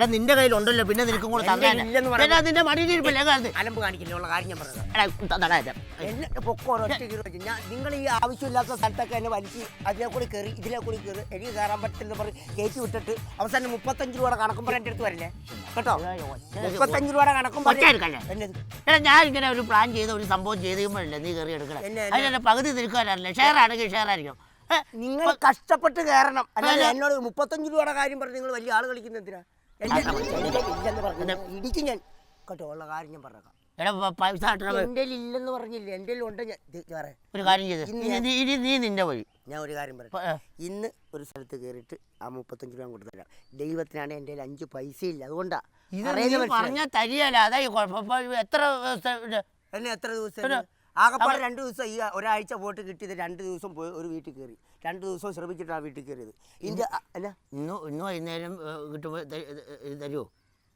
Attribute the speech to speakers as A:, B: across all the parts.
A: എടാ നിന്റെ കയ്യിലുണ്ടല്ലോ പിന്നെ നിനക്കും കൂടെ തന്നെ നിന്റെ മടിയിലിരിപ്പല്ലേ കാലത്ത്
B: അലമ്പ് കാണിക്കില്ല കാര്യം ഞാൻ പറഞ്ഞത്? നിങ്ങൾ ഈ ആവശ്യമില്ലാത്ത സ്ഥലത്തൊക്കെ എന്നെ വലിച്ച് അതിലെ കൂടി കയറി ഇതിലെ കൂടി കയറി എനിക്ക് കയറാൻ പറ്റില്ലെന്ന് പറഞ്ഞ് കയറ്റി വിട്ടിട്ട് അവസാനം മുപ്പത്തഞ്ച് രൂപയുടെ കണക്കും പറഞ്ഞ് എന്റെ അടുത്ത് വരില്ലേ? കേട്ടോ? മുപ്പത്തഞ്ച് രൂപയുടെ കണക്കും?
A: എടാ ഞാൻ ഇങ്ങനെ ഒരു പ്ലാൻ ചെയ്ത ഒരു സംഭവം ചെയ്ത് കഴിയുമ്പോഴല്ലേ നീ കയറി എടുക്കണം. പകുതി നിൽക്കാനല്ലേ ഷെയർ ആണെങ്കിൽ ഷെയർ ആയിരിക്കും.
B: നിങ്ങൾ കഷ്ടപ്പെട്ട് കയറണം. അല്ലാതെ എന്നോട് മുപ്പത്തഞ്ച് രൂപയുടെ കാര്യം പറഞ്ഞ് നിങ്ങൾ വലിയ ആൾ കളിക്കുന്ന എന്തിനാ? ഇടിക്കും ഞാൻ കേട്ടോ ഉള്ള കാര്യം ഞാൻ പറഞ്ഞേക്കാം.
A: എടാ പൈസ
B: എന്റെ ഇല്ലെന്ന് പറഞ്ഞില്ല? എന്റെ ഉണ്ട് ഞാൻ
A: ഒരു കാര്യം ചെയ്ത്. നീ നിന്റെ വഴി.
B: ഞാൻ ഒരു കാര്യം പറയാം. ഇന്ന് ഒരു സ്ഥലത്ത് കേറിട്ട് ആ മുപ്പത്തഞ്ച് രൂപ കൊടുത്തു തരാം. ദൈവത്തിനാണ് എന്റെ അഞ്ച് പൈസ ഇല്ല അതുകൊണ്ടാ.
A: ഇത് പറഞ്ഞാൽ തരികയല്ല. അതാ കുഴപ്പം. എത്ര
B: എന്നെ എത്ര ദിവസം ആകപ്പാടെ രണ്ട് ദിവസം ഈ ഒരാഴ്ച പോയിട്ട് കിട്ടിയത് രണ്ട് ദിവസം പോയി ഒരു വീട്ടിൽ കയറി രണ്ട് ദിവസം ശ്രമിച്ചിട്ടാണ് വീട്ടിൽ കയറിയത്. ഇന്ത്യ അല്ല.
A: ഇന്ന് ഇന്ന് വൈകുന്നേരം കിട്ടുമ്പോൾ തരുമോ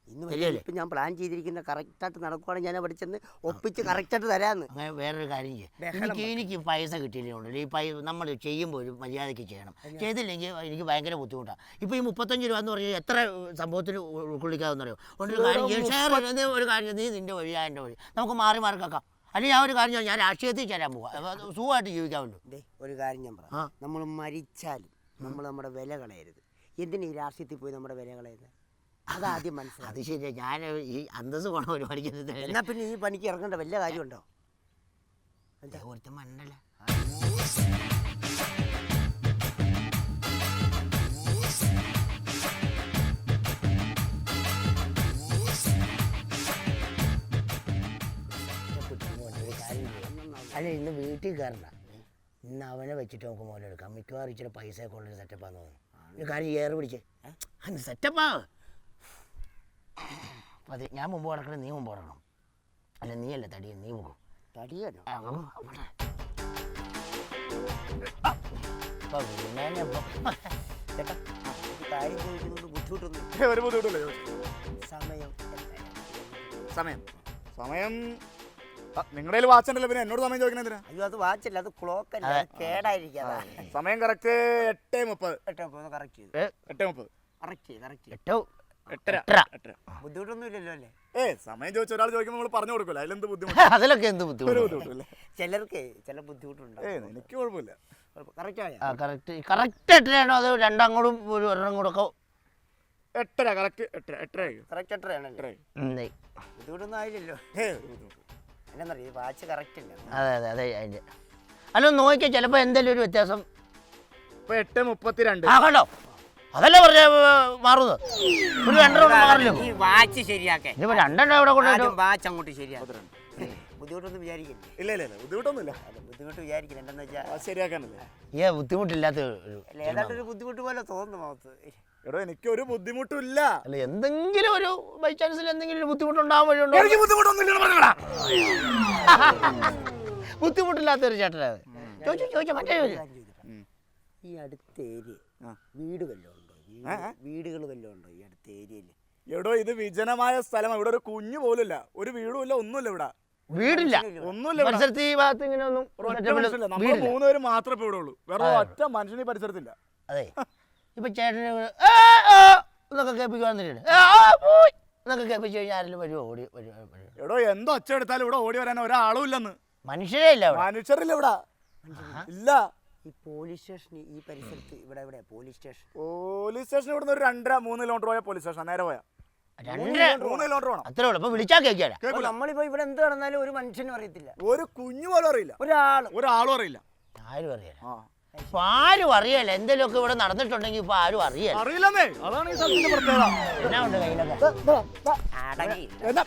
B: ഇന്ന്? ഇപ്പം ഞാൻ പ്ലാൻ ചെയ്തിരിക്കുന്ന കറക്റ്റായിട്ട് നടക്കുവാണെങ്കിൽ ഞാൻ അവിടെ ചെന്ന് ഒപ്പിച്ച് കറക്റ്റായിട്ട് തരാമെന്ന്
A: അങ്ങനെ വേറൊരു കാര്യം എനിക്ക് എനിക്ക് പൈസ കിട്ടിയില്ലുണ്ടല്ലോ ഈ പൈസ നമ്മൾ ചെയ്യുമ്പോൾ ഒരു മര്യാദയ്ക്ക് ചെയ്യണം. ചെയ്തില്ലെങ്കിൽ എനിക്ക് ഭയങ്കര ബുദ്ധിമുട്ടാണ് ഇപ്പോൾ ഈ മുപ്പത്തഞ്ച് രൂപ എന്ന് പറഞ്ഞാൽ എത്ര സംഭവത്തിൽ പറയുമോ ഒരു കാര്യം ഷെയർ ഒരു കാര്യം നീ നിന്റെ വഴി ഞാൻ എന്റെ വഴി. നമുക്ക് മാറി മാറി കേൾക്കാം. അല്ലെങ്കിൽ ഞാൻ ഒരു കാര്യം ഞാൻ രാഷ്ട്രീയത്തിൽ ചേരാൻ പോവാം. സുഖമായിട്ട് ജീവിക്കാമല്ലോ
B: ഒരു കാര്യം ഞാൻ. പറയാം. നമ്മൾ മരിച്ചാലും നമ്മൾ നമ്മുടെ വില കളയരുത്. എന്തിനാ ഈ രാഷ്ട്രീയത്തിൽ പോയി നമ്മുടെ വില കളയുന്നത് അതാദ്യം മനസ്സിലായി
A: അത് ശരിയാ. ഞാൻ ഈ അന്തസ് പോണ ഒരു പണിക്ക്
B: എന്നാ പിന്നെ ഈ പണിക്ക് ഇറങ്ങേണ്ട വല്ല കാര്യമുണ്ടോ?
A: ഒരുത്തൻ മണ്ണല്ല ഇന്ന് വീട്ടിൽ കയറണ്ട ഇന്ന് അവനെ വെച്ചിട്ട് നമുക്ക് മുതലെടുക്കാം മിക്കവാറും ഇച്ചിരി പൈസ ഒക്കെ ഉള്ളൊരു സെറ്റപ്പാന്ന് തോന്നുന്നു. ഒരു കാര്യം ഏറ് പിടിച്ചേ. അന്ന് സെറ്റപ്പാ അതെ ഞാൻ മുമ്പ് കിടക്കണം നീ മുമ്പ് കിടക്കണം അല്ല നീയല്ല തടി നീ പോകും.
B: ചേട്ടാ കാര്യം ചോദിക്കുന്നത് ബുദ്ധിമുട്ടൊന്നും സമയം
C: സമയം. സമയം നിങ്ങളുടെ കയ്യിൽ വാച്ച് ഉണ്ടല്ലോ പിന്നെ എന്നോട് സമയം ചോദിക്കുന്നത് എന്തിനാ?
B: അയ്യോ അത് വാച്ചല്ല അത് ക്ലോക്ക് അല്ല അത്. കേടായിരിക്കാതാ
C: സമയം കറക്റ്റ് എട്ട് മുപ്പത്.
B: കറക്റ്റ് ചെയ്തു.
C: എട്ട് മുപ്പത്.
B: കറക്റ്റ് ചെയ്ത് കറക്റ്റ് ചെയ്തു.
A: എട്ടോ?
C: എട്ടര.
A: എട്ടര.
C: എട്ടര.
B: ബുദ്ധിമുട്ടൊന്നും ഇല്ലല്ലോ അല്ലേ?
C: ഏ സമയം ചോദിച്ച ഒരാൾ ചോദിക്കുമ്പോൾ നമ്മൾ പറഞ്ഞു കൊടുക്കില്ല അതിലെന്ത് ബുദ്ധിമുട്ട്?
A: അതിലൊക്കെ എന്ത്
C: ഒരു
A: ബുദ്ധിമുട്ട്?
C: ബുദ്ധിമുട്ടില്ല
B: ചിലർക്ക് ചില
C: ഏ എനിക്ക് കുഴപ്പമില്ല.
B: കറക്റ്റ് ആയ?
A: ആ കറക്റ്റ് കറക്റ്റ് എട്ടരയാണോ അത് രണ്ടങ്ങോട്ടും ഒരു ഒരെണ്ണം കൂടെ ഒക്കെ
C: എട്ടര കറക്റ്റ് എട്ടര എട്ടര
B: കറക്റ്റ് ബുദ്ധിമുട്ടൊന്നും ആയില്ലല്ലോ.
C: ഏ ഒരു ബുദ്ധിമുട്ട്.
B: എന്നറിയ വാച്ച് കറക്റ്റ് അല്ല?
A: അതെ അതെ അതെ അതിന്റെ. അല്ല നോക്കിയാൽ ചിലപ്പോൾ എന്തെങ്കിലും ഒരു വ്യത്യാസം.
C: ഇപ്പൊ എട്ട് മുപ്പത്തിരണ്ട്.
A: ആ കണ്ടോ? അതല്ലേ പറഞ്ഞ മാറുന്നത്? ഒരു രണ്ടെണ്ണം മാറില്ലോ?
B: ഈ വാച്ച് ശരിയാക്കേ.
A: ഇതിപ്പോൾ രണ്ടെണ്ണം എവിടെ
B: ആദ്യം വാച്ച് അങ്ങോട്ട് ശരിയാക്കും ബുദ്ധിമുട്ടൊന്നും വിചാരിക്കില്ല?
C: ഇല്ല ഇല്ല ഇല്ല ബുദ്ധിമുട്ടൊന്നുമില്ല.
B: ബുദ്ധിമുട്ട് വിചാരിക്കില്ല. എന്താന്ന് വെച്ചാൽ
C: അത് ശരിയാക്കാനല്ലേ?
A: ഏ ബുദ്ധിമുട്ടില്ലാത്ത ഒരു
B: അല്ല ഏതാണ്ട് ഒരു ബുദ്ധിമുട്ട് പോലെ തോന്നുന്നു മുഖത്ത്
C: എടോ എനിക്ക് ഒരു ബുദ്ധിമുട്ടും ഇല്ല
A: അല്ല എന്തെങ്കിലും ഒരു ബൈ ചാൻസിൽ എന്തെങ്കിലും ഒരു ബുദ്ധിമുട്ടുണ്ടാവാൻ വഴിയുണ്ടോ?
C: എനിക്ക് ബുദ്ധിമുട്ടൊന്നുമില്ല ബുദ്ധിമുട്ടില്ലാത്തൊരു
A: ബുദ്ധിമുട്ടില്ലാത്ത ഒരു ചേട്ടനാണ് ചോദിച്ചു ചോദിച്ചു മറ്റേ.
B: ഈ അടുത്ത ഏരിയ
C: ആ.
B: വീട് വല്ലതും ഉണ്ടോ? വീടുകൾ വല്ലതും ഉണ്ടോ ഈ അടുത്ത ഏരിയയിൽ
C: എടോ ഇത് വിജനമായ സ്ഥലം ഇവിടെ ഒരു കുഞ്ഞു പോലുമില്ല. ഒരു വീടുമില്ല ഇല്ല ഒന്നുമില്ല ഇവിടെ.
A: വീടില്ല.
C: ഒന്നുമില്ല
A: പരിസരത്ത് ഈ ഭാഗത്ത് ഇങ്ങനെ ഒന്നും
C: മൂന്നുപേര് നമ്മൾ മൂന്ന് പേര് മാത്രമേ ഇവിടെ ഉള്ളൂ. വേറെ ഒറ്റ മനുഷ്യന് ഈ പരിസരത്തില്ല.
A: അതെ. ഇപ്പൊ ചേട്ടന് എന്നൊക്കെ കേൾപ്പിക്കുവാന്നില്ല എന്നൊക്കെ കേൾപ്പിച്ചു കഴിഞ്ഞാൽ ആരെങ്കിലും വരുമോ ഓടി വരുമോ?
C: എടോ എന്തോ ഒച്ച എടുത്താലും ഇവിടെ ഓടി വരാൻ ഒരാളും ഇല്ലെന്ന്.
A: മനുഷ്യരേ ഇല്ല അവിടെ
C: മനുഷ്യരില്ല ഇവിടെ. ഇല്ല.
B: ഈ പോലീസ് സ്റ്റേഷൻ ഈ പരിസരത്ത് ഇവിടെ ഇവിടെ പോലീസ് സ്റ്റേഷൻ.
C: പോലീസ് സ്റ്റേഷൻ ഇവിടുന്ന് ഒരു രണ്ടര മൂന്ന് കിലോമീറ്റർ പോയ പോലീസ് സ്റ്റേഷൻ നേരെ പോയാ.
A: രണ്ടര
C: മൂന്ന് കിലോമീറ്റർ വേണം
A: അത്രേ ഉള്ളൂ. അപ്പൊ വിളിച്ചാൽ കേൾക്കാല.
B: നമ്മളിപ്പോ ഇവിടെ എന്ത് നടന്നാലും ഒരു മനുഷ്യനും അറിയത്തില്ല.
C: ഒരു കുഞ്ഞു പോലും അറിയില്ല.
B: ഒരാളും.
C: ഒരാളും അറിയില്ല.
A: ആരും അറിയാല
C: ആ.
A: ഇപ്പൊ ആരും അറിയല്ല. എന്തെങ്കിലുമൊക്കെ ഇവിടെ നടന്നിട്ടുണ്ടെങ്കിൽ ഇപ്പൊ ആരും അറിയല്ല.
C: അറിയില്ലെന്നേ. അതാണ് ഈ സ്ഥലത്തിന്റെ പ്രത്യേകത.
A: എന്നാ ഉണ്ട് കയ്യിലൊക്കെ?
C: ദാ, ദാ, ദാ.
B: അടങ്ങി
C: എന്നാ?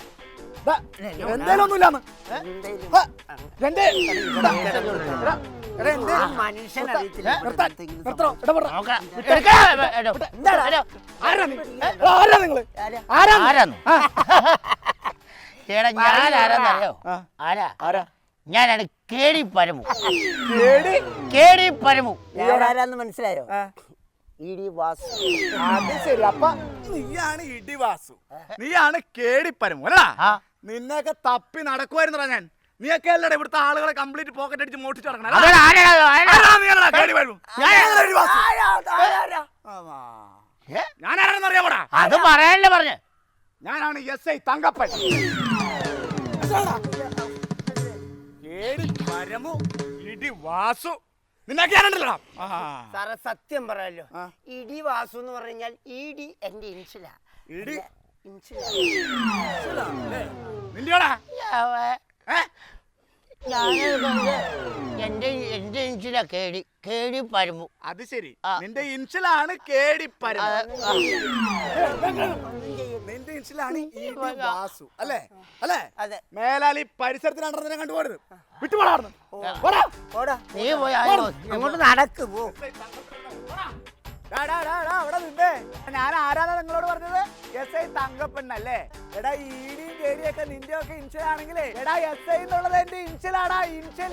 C: ദാ, എന്തേലും ഒന്നുമില്ലാന്ന്
B: എന്തേലും
C: ദാ, രണ്ട്. ദാ,
B: എടാ, എന്തേലും മനുഷ്യൻ അറിയത്തില്ല ഇവിടെ
C: നിർത്താൻ,
B: എന്തെങ്കിലും
C: നിർത്തണോ? ഇടാ, വിടടാ.
A: നോക്കാം. എടുക്കാം. എടോ. എടോ.
C: ആരാ നീ? ആരാ നിങ്ങൾ?
B: ആരാ?
C: ആരാ
A: ആരാന്ന്? എടാ ഞാൻ ആരാന്നറിയോ? ആരാ?
C: ആരാ?
A: ഞാനാണ് കേടി പരമു.
C: കേടി?
A: കേടി പരമു.
B: ആരാന്ന് മനസ്സിലായോ?
C: ആ.
B: ഇ ഡി വാസ്.
C: അത് ശരി. അപ്പൊ നീയാണ് ഇടിവാസു നീയാണ് കേടിപ്പരം അല്ലടാ
A: ആ.
C: നിന്നെയൊക്കെ തപ്പി നടക്കുമായിരുന്നടാ ഞാൻ. നീയൊക്കെ അല്ലടാ ഇവിടുത്തെ ആളുകളെ കംപ്ലീറ്റ് പോക്കറ്റ് അടിച്ച് മോട്ടിച്ച് നടക്കണം
A: ആരെടാ, ആരെടാ?
C: ആരാ നീ അല്ലടാ കേടിപ്പരം?
A: ഞാൻ-
C: നീയാണല്ലോ ഇടിവാസു.
B: ആരാ? ആരാ?
C: ഞാൻ ആരാണെന്ന് അറിയാമോടാ?
A: അത് പറയാനല്ലേ പറഞ്ഞേ.
C: ഞാനാണ് എസ് ഐ തങ്കപ്പൻ. കേടി പരമു ഇടി വാസു.
B: സാറേ സത്യം പറയാലോ. ഇടി വാസു എന്ന് പറഞ്ഞാൽ ഇടി എന്റെ ഇൻഷിലാ.
C: ഇടി? നിന്റെയോടാ
A: എന്റെ എന്റെ ഇഞ്ചില കേടി കേടി പരമു.
C: അത് ശരി. നിന്റെ ഇൻഷിലാണ് കേടി പരമു. ഇടി വാസു. അല്ലേ? അല്ലേ?
B: അതെ.
C: മേലാലി പരിസരത്തിലാണ് കണ്ടുപോകരുത്. വിട്ടുപോടാ
B: ഓടാ
A: നീ പോയി.
B: അങ്ങോട്ട് നടക്ക് പോ.
C: അവിടെ നിന്നേ ഞാൻ ആരാണ് നിങ്ങളോട് പറഞ്ഞത്? എസ് ഐ തങ്കപ്പെണ്ണല്ലേ? എടാ ഈടിയും കേടിയൊക്കെ നിന്റെ ഒക്കെ ഇൻഷലാണെങ്കിലേ എടാ എസ് ഐ എന്നുള്ളത് എന്റെ ഇൻഷലാടാ
B: ഇൻഷൽ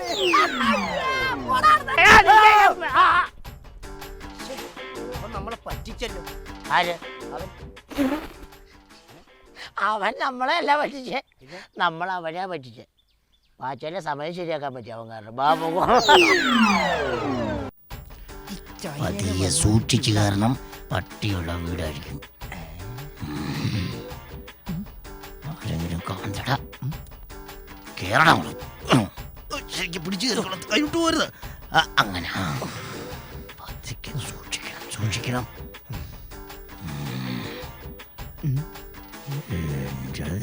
B: നമ്മളെ പറ്റിച്ചല്ലോ.
A: ആര്? അവൻ. നമ്മളെ അല്ല പറ്റിച്ചേ. നമ്മൾ അവനെ പറ്റിച്ചേ. പാച്ചേന്റെ സമയം ശരിയാക്കാൻ പറ്റി അവൻ കാരണം. ബാബു പതിയെ സൂക്ഷിച്ചു കാരണം പട്ടിയുള്ള വീടായിരിക്കും. ആരെങ്കിലും കാണണ്ടടാ കേറണം ശരിക്കും പിടിച്ചു കയറിക്കണം കൈവിട്ട് പോരുത്. ആ, അങ്ങനെ. പതുക്കെ സൂക്ഷിക്കണം സൂക്ഷിക്കണം.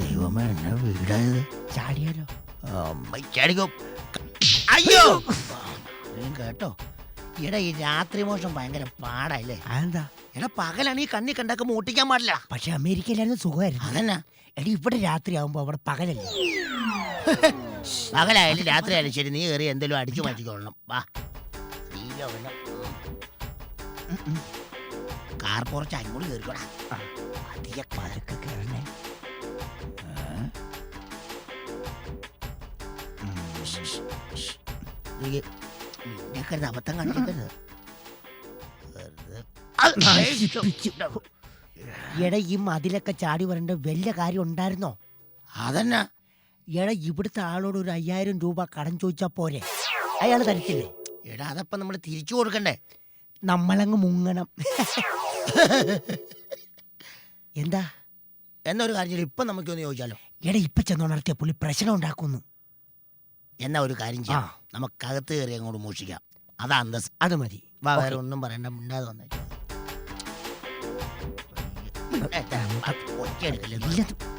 A: ദൈവമേ എന്നെ വീടായത് ചാടിയാലോ? ചാടിക്കോ. അയ്യോ! കേട്ടോ. എടാ ഈ രാത്രി മോഷം ഭയങ്കര പാടല്ലേ
D: അതെന്താ?
A: എടാ പകലാണ് ഈ കണ്ണി കണ്ടൊക്കെ മൂട്ടിക്കാൻ പാടില്ല
D: പക്ഷെ അമേരിക്കയിലായിരുന്നു സുഖമായിരുന്നു.
A: അതന്നെ.
D: എടി ഇവിടെ രാത്രി ആവുമ്പോ അവിടെ പകലല്ലേ?
A: പകലായാലും രാത്രി ആയാലും ശരി നീ കയറി എന്തെങ്കിലും അടിച്ചു മാറ്റിക്കൊള്ളണം. വാ. കാർ പുറച്ച് അങ്ങോട്ട് കയറിക്കോടാ. അധികം
D: പതുക്കെ കേറണേ
A: നിന്നൊക്കെ ഒരു അബദ്ധം കാണിക്കരുത്. വെറുതെ
D: നശിപ്പിച്ചു. എടാ ഈ മതിലൊക്കെ ചാടി വരേണ്ട വലിയ കാര്യം ഉണ്ടായിരുന്നോ?
A: അതന്നെ.
D: എടാ ഇവിടുത്തെ ആളോട് ഒരു അയ്യായിരം രൂപ കടം ചോദിച്ചാ പോരെ? അയാൾ തരത്തില്ലേ
A: എടാ അതപ്പം നമ്മൾ തിരിച്ചു കൊടുക്കണ്ടേ?
D: നമ്മളങ്ങ് മുങ്ങണം. എന്താ?
A: എന്നൊരു കാര്യം ഇപ്പം നമുക്കൊന്ന് ചോദിച്ചാലോ?
D: എടാ ഇപ്പൊ ചെന്നോണർത്തിയ പുള്ളി പ്രശ്നം ഉണ്ടാക്കുന്നു.
A: എന്നാ ഒരു കാര്യം ചെയ്യാം. നമുക്കകത്ത് കയറി അങ്ങോട്ട് മോഷിക്കാം. അതാ അന്തസ്.
D: അത് മതി.
A: വാ വേറെ ഒന്നും പറയണ്ട. മിണ്ടാതെ വന്നേക്കാം. ഒറ്റ
D: ഇല്ലത്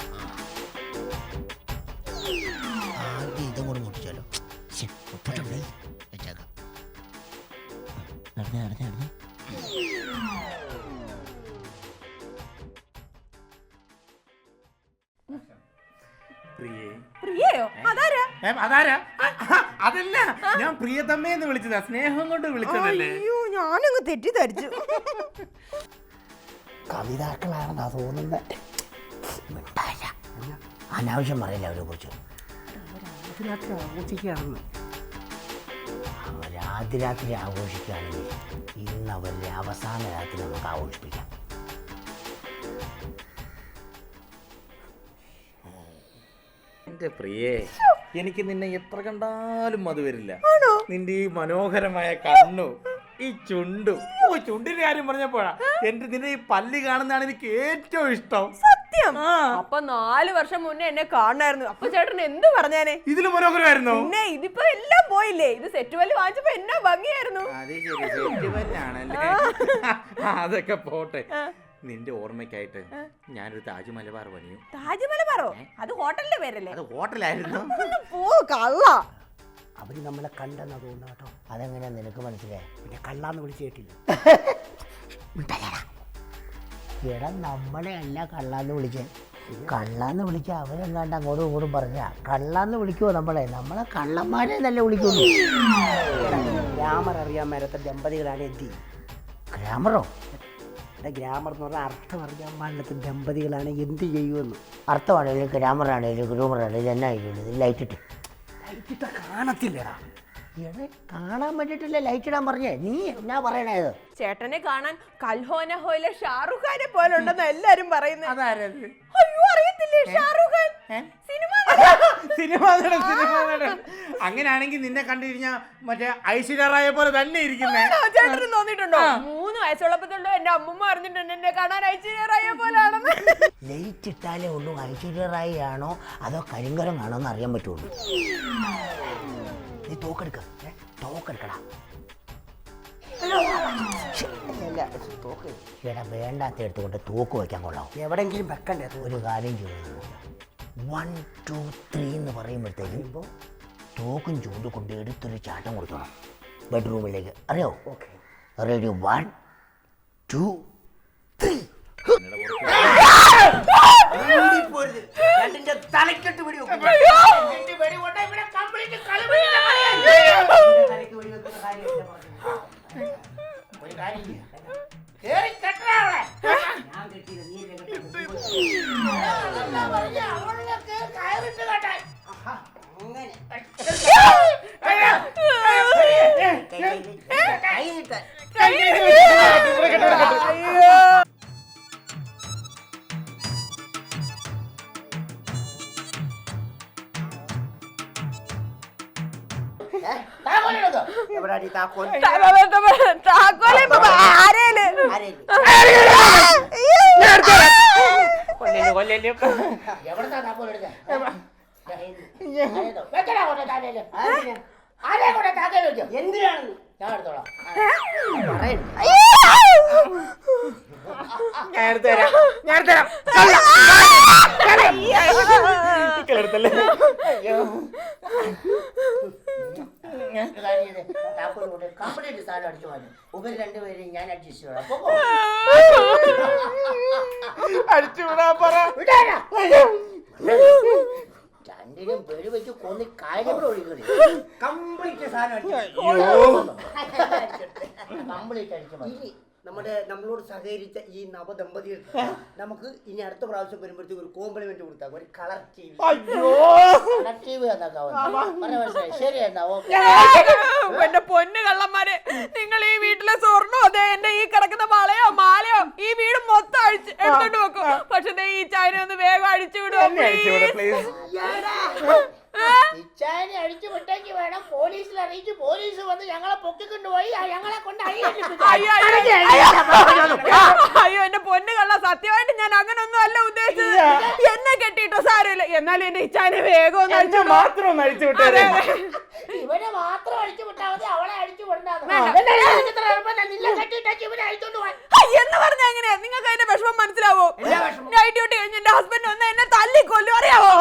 E: ഞാൻ പ്രിയതമ്മയെന്ന് വിളിച്ചതാ. സ്നേഹം കൊണ്ട് വിളിച്ചതല്ലേ?
F: അയ്യോ ഞാനങ്ങ് തെറ്റിദ്ധരിച്ചു.
B: കവിതാക്കളാണെന്നാ തോന്നുന്നത്.
A: അനാവശ്യം പറയില്ല അവരെ കുറിച്ച്.
B: രാത്രി ആഘോഷിക്കുകയാണെന്ന്
A: രാത്രി ആഘോഷിക്കുകയാണെങ്കിൽ ഇന്ന് അവരുടെ അവസാന രാത്രി നമുക്ക് ആഘോഷിപ്പിക്കാം.
E: എന്റെ പ്രിയേ എനിക്ക് നിന്നെ എത്ര കണ്ടാലും അത് വരില്ല. നിന്റെ ഈ മനോഹരമായ കണ്ണു ഈ ചുണ്ടു ഓ ചുണ്ടിന്റെ കാര്യം പറഞ്ഞപ്പോഴാ എന്റെ നിന്റെ ഈ പല്ലി കാണുന്നതാണ് എനിക്ക് ഏറ്റവും ഇഷ്ടം.
F: സത്യം? അപ്പൊ നാല് വർഷം മുന്നേ എന്നെ കാണായിരുന്നു അപ്പൊ ചേട്ടൻ എന്ത് പറഞ്ഞേ
E: ഇതിൽ മനോഹരമായിരുന്നു?
F: പിന്നെ ഇതിപ്പോ എല്ലാം പോയില്ലേ? ഇത് സെറ്റ് വല്ല് വാങ്ങിച്ചപ്പോ എന്നാ ഭംഗിയായിരുന്നു?
E: അതൊക്കെ പോട്ടെ. നിന്റെ ഓർമ്മയ്ക്കായിട്ട് ഞാനൊരു താജ് മലബാർ പണിയും.
F: താജ്മഹൽ മലബാറോ അത് ഹോട്ടലിന്റെ പേരല്ലേ?
E: അത് ഹോട്ടലായിരുന്നു.
F: പോ കള്ള.
B: അവർ നമ്മളെ കണ്ടെന്ന് തോന്നുന്നു കേട്ടോ.
A: അതെങ്ങനെയാ നിനക്ക് മനസ്സിലായി?
B: പിന്നെ കള്ളാന്ന് വിളിച്ചു കേട്ടില്ല.
A: എടാ നമ്മളെ അല്ല കള്ളാന്ന് വിളിച്ചേ. കള്ളാന്ന് വിളിച്ച അവരെങ്ങാണ്ട് അങ്ങോട്ടും ഇങ്ങോട്ടും പറഞ്ഞ? കള്ളാന്ന് വിളിക്കുവോ നമ്മളെ? നമ്മളെ കള്ളന്മാരെ നല്ല വിളിക്കുന്നു
B: ഗ്രാമർ അറിയാൻ മേലത്തെ ദമ്പതികളാണ് എത്തി
A: ഗ്രാമറോ?
B: എടാ ഗ്രാമർ എന്ന് പറഞ്ഞാൽ അർത്ഥം അറിയാൻ പാടില്ലാത്ത ദമ്പതികളാണ് എന്ത് ചെയ്യുമെന്ന്.
A: അർത്ഥമാണെങ്കിലും ഗ്രാമറാണെങ്കിലും ഗ്രൂമറാണെങ്കിലും എന്നാ ചെയ്യുന്നത്? ലൈറ്റ് ഇട്ട്.
B: ലൈറ്റിട്ട കാണത്തില്ലടാ.
A: എടാ കാണാൻ വേണ്ടിയിട്ടല്ലേ ലൈറ്റ് ഇടാൻ പറഞ്ഞേ? നീ എന്നാ പറയണത്
F: ചേട്ടനെ കാണാൻ കൽഹോന ഹോയിലെ ഷാറുഖ് ഖാനെ പോലെ ഉണ്ടെന്ന് എല്ലാരും പറയുന്നു.
E: അതാരത്?
F: അയ്യോ അറിയത്തില്ലേ ഷാറുഖ് ഖാൻ സിനിമ
E: സിനിമ നടൻ സിനിമ നടൻ. അങ്ങനെയാണെങ്കിൽ നിന്നെ കണ്ടുകഴിഞ്ഞാ മറ്റേ ഐശ്വര്യ റായെ പോലെ തന്നെ ഇരിക്കുന്നേ.
F: ചേട്ടന് തോന്നിയിട്ടുണ്ടോ? മൂന്ന് വയസ്സുള്ളപ്പോഴല്ലോ എന്റെ അമ്മമ്മ അറിഞ്ഞിട്ടുണ്ട് എന്നെ കാണാൻ ഐശ്വര്യറായ പോലാണെന്ന്
A: ലൈറ്റ് ഇട്ടാലേ ഉള്ളൂ ഐശ്വര്യറായി ആണോ അതോ കരിങ്കരം ആണോ എന്ന് അറിയാൻ പറ്റുള്ളൂ. നീ തോക്കെടുക്ക തോക്കെടുക്കടാ എടാ വേണ്ടാത്ത എടുത്തുകൊണ്ട് തോക്ക് വയ്ക്കാൻ കൊള്ളാം
B: എവിടെങ്കിലും വെക്കണ്ടേ
A: ഒരു കാര്യം ചെയ്യുന്നു വൺ ടു ത്രീ എന്ന് പറയുമ്പോഴത്തേക്കും തോക്കും ചൂണ്ട് കൊണ്ട് എടുത്തൊരു ചാട്ടം കൊടുക്കണം ബെഡ്റൂമിലേക്ക് അറിയോ okay ready one two three
B: തലക്കെട്ട് പിടി.
A: ഒരു കാര്യം
B: എന്തിനാണ്
A: ഞാൻ എടുത്തോളാം
E: ഞാൻ എടുത്തു തരാം ഞാൻ എടുത്തു തരാം എടുത്തല്ലേ
A: കംപ്ലീറ്റ് സാധനം അടിച്ചു ഉപരി രണ്ടുപേരും ഞാൻ അഡ്ജസ്റ്റ്
E: അടിച്ചു വിടാ പറ.
A: രണ്ടിനും വെടി വെച്ച് കൊന്നി കാര്യങ്ങൾ ഒഴിക്കണേ
B: കംപ്ലീറ്റ് സാധനം അടിച്ചു.
A: കംപ്ലീറ്റ് അടിച്ചു
B: നമ്മുടെ നമ്മളോട് സഹകരിച്ച ഈ നവദമ്പതികൾ നമുക്ക് ഇനി അടുത്ത പ്രാവശ്യം വരുമ്പോഴത്തേക്ക് ഒരു കോംപ്ലിമെന്റ് കൊടുത്താൽ ഒരു കളർ ടി വി
E: അയ്യോ
A: ടി എന്നൊക്കെ പറഞ്ഞ മനസ്സിലായി? ശരി എന്നാ ഓക്കെ.
F: എന്റെ പൊന്ന് കള്ളന്മാരെ നിങ്ങൾ ഈ വീട്ടിലെ സ്വർണോ അതെ എന്റെ ഈ കിടക്കുന്ന വളയോ മാലയോ ഈ വീട് മൊത്തം അഴിച്ച് എടുത്തോണ്ട് വെക്കും. പക്ഷെ ദേ ഈ ചായനെ ഒന്ന് വേഗം അഴിച്ചു
E: വിടാ
A: ഇച്ചാനെ അടിച്ചു വിട്ടെങ്കിൽ വേണം. പോലീസിൽ അറിയിച്ച് പോലീസ് വന്ന് ഞങ്ങളെ പൊക്കിക്കൊണ്ടുപോയി ആ ഞങ്ങളെ കൊണ്ട്
F: അയ്യോ, അയ്യോ, അയ്യോ. അയ്യോ എന്റെ പൊന്ന് കള്ള സത്യമായിട്ട് ഞാൻ അങ്ങനെ ഒന്നും അല്ല ഉദ്ദേശിച്ചത്. എന്നെ കെട്ടിട്ടോ സാരമില്ല. എന്നാലും എന്റെ ഇച്ചാനെ വേഗം ഒന്ന്
E: എന്നെ? മാത്രം ഒന്ന് അടിച്ചു വിട്ടാ
A: ഇവനെ മാത്രം അടിച്ചു വിട്ടാൽ മതി. അവളെ അടിച്ചു വിടണ്ടാന്ന്. നിന്നെ കെട്ടിട്ടേക്ക് ഇവനെ പോവാൻ.
F: എന്ന് പറഞ്ഞ എങ്ങനെയാ നിങ്ങൾക്ക് അതിന്റെ വിഷമം മനസ്സിലാവോ? നൈറ്റ് ഡ്യൂട്ടി കഴിഞ്ഞ എന്റെ ഹസ്ബൻഡ് വന്ന് എന്നെ തല്ലിക്കൊല്ലും അറിയാവോ?